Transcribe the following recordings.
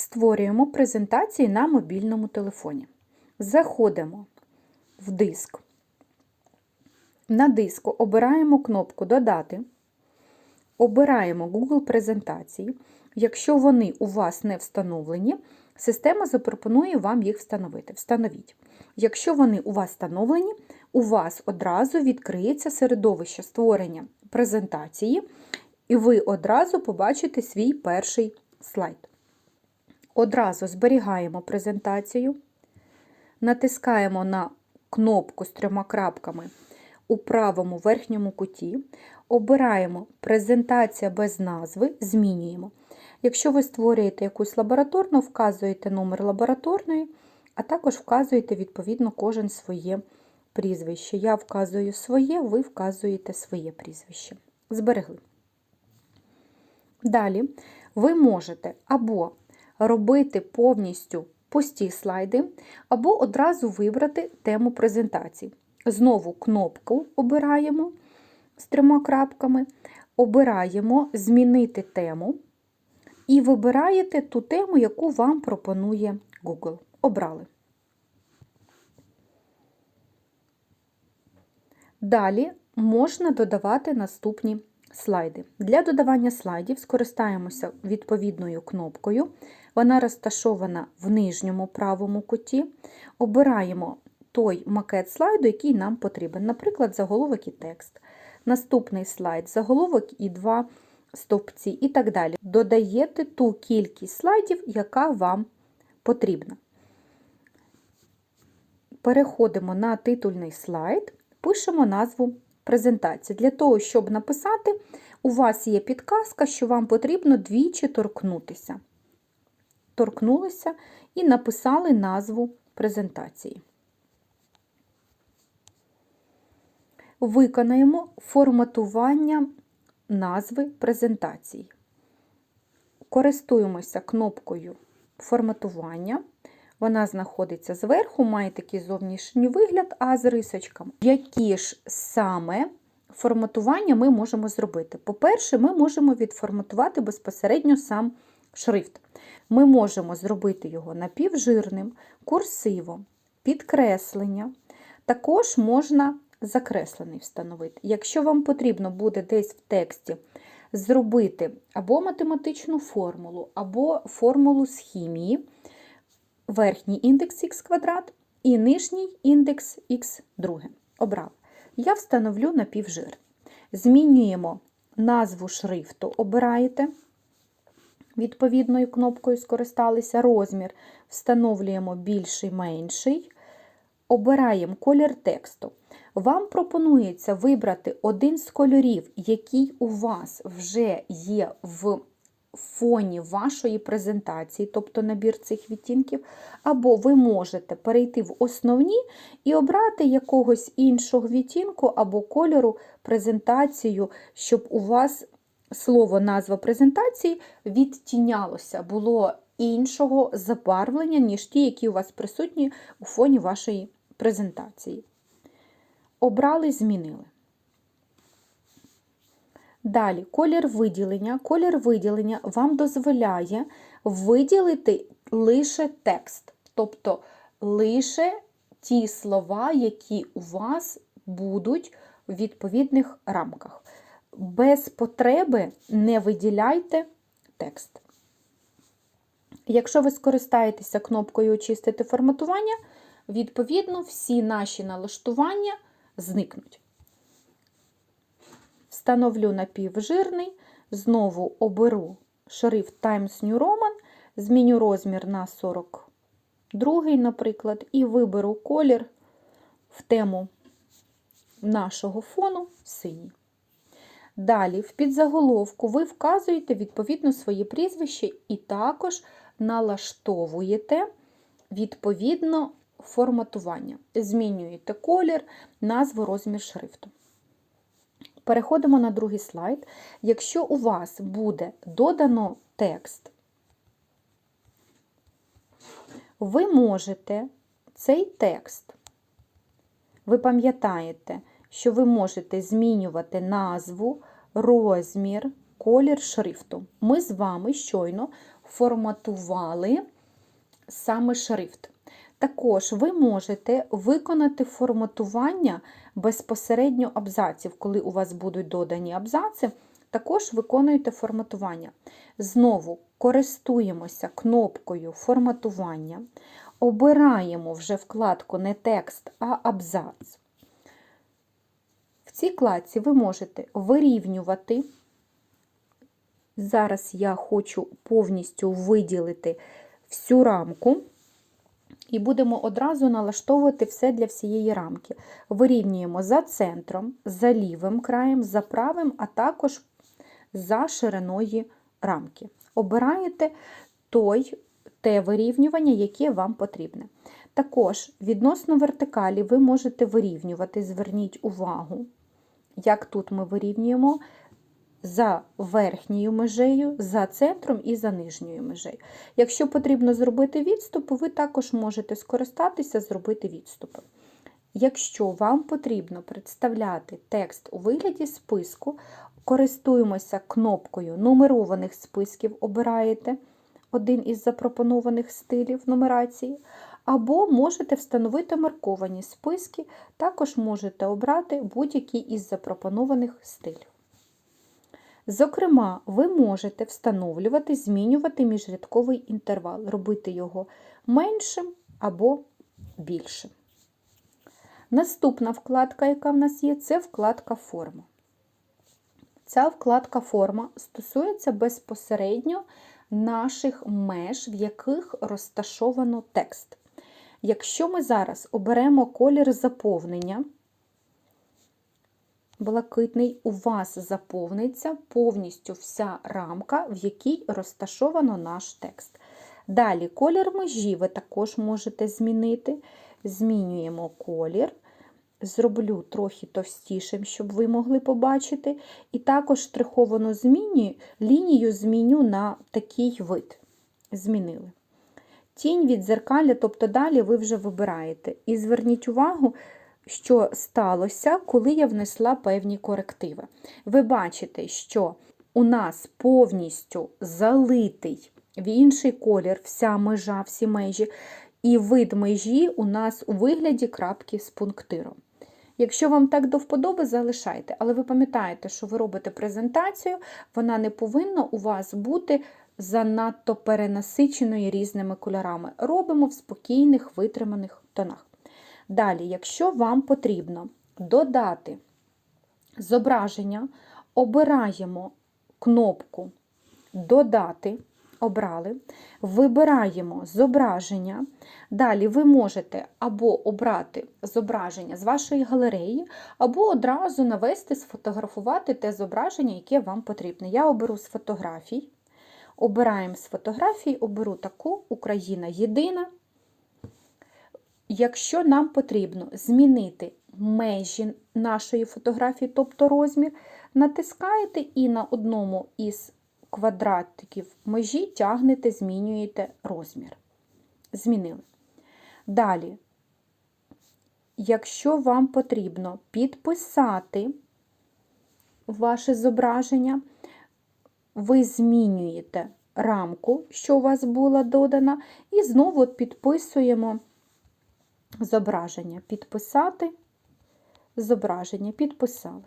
Створюємо презентації на мобільному телефоні. Заходимо в диск. На диску обираємо кнопку Додати. Обираємо Google презентації. Якщо вони у вас не встановлені, система запропонує вам їх встановити. Встановіть. Якщо вони у вас встановлені, у вас одразу відкриється середовище створення презентації, і ви одразу побачите свій перший слайд. Одразу зберігаємо презентацію, натискаємо на кнопку з трьома крапками у правому верхньому куті, обираємо презентація без назви, змінюємо. Якщо ви створюєте якусь лабораторну, вказуєте номер лабораторної, а також вказуєте, відповідно, кожен своє прізвище. Я вказую своє, ви вказуєте своє прізвище. Зберегли. Далі ви можете або робити повністю пусті слайди, або одразу вибрати тему презентації. Знову кнопку обираємо з трьома крапками, обираємо Змінити тему і вибираєте ту тему, яку вам пропонує Google. Обрали. Далі можна додавати наступні слайди. Для додавання слайдів скористаємося відповідною кнопкою. Вона розташована в нижньому правому куті. Обираємо той макет слайду, який нам потрібен, наприклад, заголовок і текст. Наступний слайд заголовок і два стовпці і так далі. Додаєте ту кількість слайдів, яка вам потрібна. Переходимо на титульний слайд, пишемо назву презентації. Для того, щоб написати, у вас є підказка, що вам потрібно двічі торкнутися. Торкнулися і написали назву презентації. Виконаємо форматування назви презентації. Користуємося кнопкою форматування. Вона знаходиться зверху, має такий зовнішній вигляд, а з рисочками. Які ж саме форматування ми можемо зробити? По-перше, ми можемо відформатувати безпосередньо сам шрифт. Ми можемо зробити його напівжирним, курсивом, підкреслення. Також можна закреслений встановити. Якщо вам потрібно буде десь в тексті зробити або математичну формулу, або формулу з хімії, верхній індекс х квадрат і нижній індекс х друге. Обрав. Я встановлю напівжир. Змінюємо назву шрифту, обираєте. Відповідною кнопкою скористалися розмір, встановлюємо більший менший, обираємо колір тексту. Вам пропонується вибрати один з кольорів, який у вас вже є в фоні вашої презентації, тобто набір цих відтінків, або ви можете перейти в основні і обрати якогось іншого відтінку або кольору презентацію, щоб у вас слово назва презентації відтінялося, було іншого забарвлення, ніж ті, які у вас присутні у фоні вашої презентації. Обрали, змінили. Далі, колір виділення. Колір виділення вам дозволяє виділити лише текст, тобто лише ті слова, які у вас будуть в відповідних рамках. Без потреби не виділяйте текст. Якщо ви скористаєтеся кнопкою Очистити форматування, відповідно, всі наші налаштування зникнуть. Встановлю напівжирний, знову оберу шрифт Times New Roman, зміню розмір на 42, наприклад, і виберу колір в тему нашого фону синій. Далі, в підзаголовку ви вказуєте відповідно своє прізвище і також налаштовуєте відповідно форматування. Змінюєте колір, назву, розмір шрифту. Переходимо на другий слайд. Якщо у вас буде додано текст, ви можете цей текст, ви пам'ятаєте, що ви можете змінювати назву, розмір, колір шрифту. Ми з вами щойно форматували саме шрифт. Також ви можете виконати форматування безпосередньо абзаців, коли у вас будуть додані абзаци, також виконуєте форматування. Знову користуємося кнопкою форматування, обираємо вже вкладку не текст, а абзац. Цій кладці ви можете вирівнювати. Зараз я хочу повністю виділити всю рамку. І будемо одразу налаштовувати все для всієї рамки. Вирівнюємо за центром, за лівим краєм, за правим, а також за шириною рамки. Обираєте той, те вирівнювання, яке вам потрібне. Також відносно вертикалі ви можете вирівнювати, зверніть увагу, як тут ми вирівнюємо за верхньою межею, за центром і за нижньою межею. Якщо потрібно зробити відступи, ви також можете скористатися, зробити відступи. Якщо вам потрібно представляти текст у вигляді списку, користуємося кнопкою нумерованих списків, обираєте один із запропонованих стилів нумерації, або можете встановити марковані списки, також можете обрати будь-який із запропонованих стилів. Зокрема, ви можете встановлювати, змінювати міжрядковий інтервал, робити його меншим або більшим. Наступна вкладка, яка в нас є, це вкладка Форма. Ця вкладка Форма стосується безпосередньо наших меж, в яких розташовано текст. Якщо ми зараз оберемо колір заповнення, блакитний, у вас заповниться повністю вся рамка, в якій розташовано наш текст. Далі колір межі ви також можете змінити. Змінюємо колір. Зроблю трохи товстішим, щоб ви могли побачити. І також штриховану зміню, лінію зміню на такий вид. Змінили. Тінь від зеркаля, тобто далі ви вже вибираєте. І зверніть увагу, що сталося, коли я внесла певні корективи. Ви бачите, що у нас повністю залитий в інший колір вся межа, всі межі, і вид межі у нас у вигляді крапки з пунктиром. Якщо вам так до вподоби, залишайте, але ви пам'ятаєте, що ви робите презентацію, вона не повинна у вас бути занадто перенасиченою різними кольорами. Робимо в спокійних, витриманих тонах. Далі, якщо вам потрібно додати зображення, обираємо кнопку Додати, обрали, вибираємо зображення. Далі ви можете або обрати зображення з вашої галереї, або одразу навести, сфотографувати те зображення, яке вам потрібне. Я оберу з фотографій. Обираємо з фотографій, оберу таку Україна єдина. Якщо нам потрібно змінити межі нашої фотографії, тобто розмір, натискаєте і на одному із квадратиків межі тягнете, змінюєте розмір. Змінили. Далі, якщо вам потрібно підписати ваше зображення, ви змінюєте рамку, що у вас була додана, і знову підписуємо зображення. Підписати, зображення, підписали.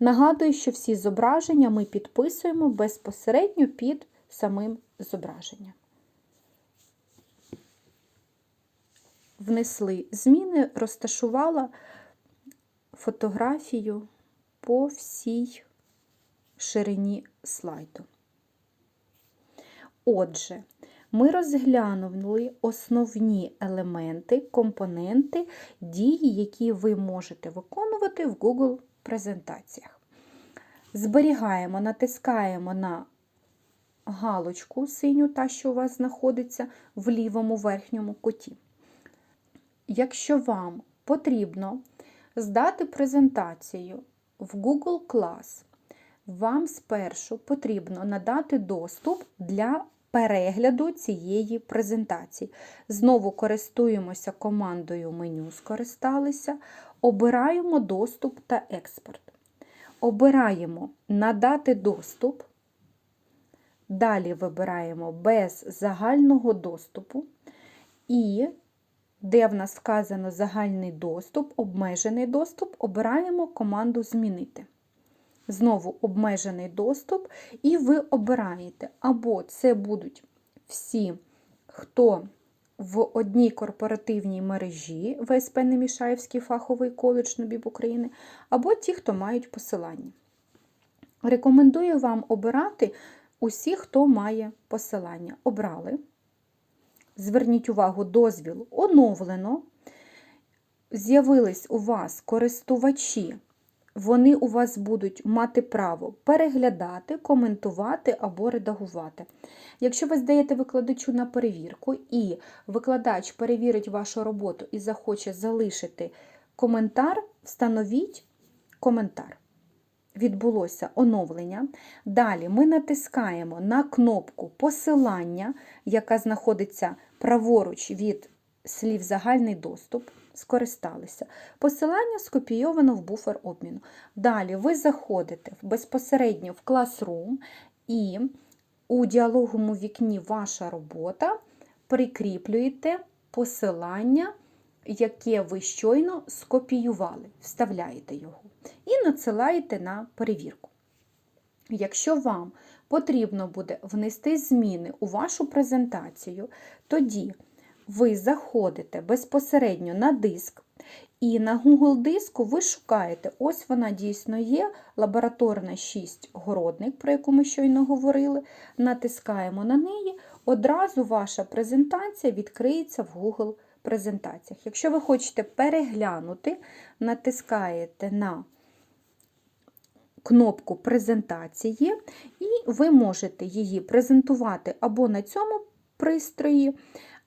Нагадую, що всі зображення ми підписуємо безпосередньо під самим зображенням. Внесли зміни, розташувала фотографію по всій ширині слайду. Отже, ми розглянули основні елементи, компоненти, дії, які ви можете виконувати в Google презентаціях. Зберігаємо, натискаємо на галочку синю, та, що у вас знаходиться в лівому верхньому куті. Якщо вам потрібно здати презентацію в Google Class, вам спершу потрібно надати доступ для перегляду цієї презентації. Знову користуємося командою меню, скористалися, обираємо доступ та експорт. Обираємо надати доступ. Далі вибираємо без загального доступу. І де в нас вказано загальний доступ, обмежений доступ, обираємо команду Змінити. Знову обмежений доступ, і ви обираєте, або це будуть всі, хто в одній корпоративній мережі ВСП Немішаївський фаховий коледж НОБІБ України, або ті, хто мають посилання. Рекомендую вам обирати усі, хто має посилання. Обрали. Зверніть увагу, дозвіл оновлено. З'явились у вас користувачі, вони у вас будуть мати право переглядати, коментувати або редагувати. Якщо ви здаєте викладачу на перевірку, і викладач перевірить вашу роботу і захоче залишити коментар, встановіть коментар. Відбулося оновлення. Далі ми натискаємо на кнопку посилання, яка знаходиться праворуч від слів загальний доступ. Скористалися. Посилання скопійовано в буфер обміну. Далі ви заходите безпосередньо в Classroom і у діалоговому вікні Ваша робота прикріплюєте посилання, яке ви щойно скопіювали, вставляєте його і надсилаєте на перевірку. Якщо вам потрібно буде внести зміни у вашу презентацію, тоді ви заходите безпосередньо на диск, і на Google диску ви шукаєте, ось вона дійсно є, лабораторна 6 городник, про яку ми щойно говорили. Натискаємо на неї, одразу ваша презентація відкриється в Google презентаціях. Якщо ви хочете переглянути, натискаєте на кнопку презентації, і ви можете її презентувати або на цьому пристрої,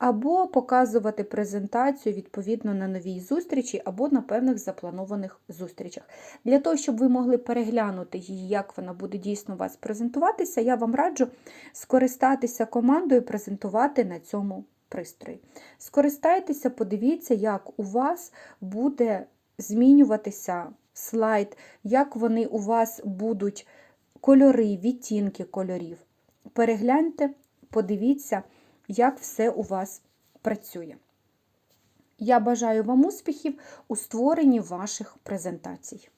або показувати презентацію відповідно на новій зустрічі, або на певних запланованих зустрічах. Для того, щоб ви могли переглянути її, як вона буде дійсно вас презентуватися, я вам раджу скористатися командою презентувати на цьому пристрої. Скористайтеся, подивіться, як у вас буде змінюватися слайд, як вони у вас будуть кольори, відтінки кольорів. Перегляньте, подивіться, як все у вас працює. Я бажаю вам успіхів у створенні ваших презентацій.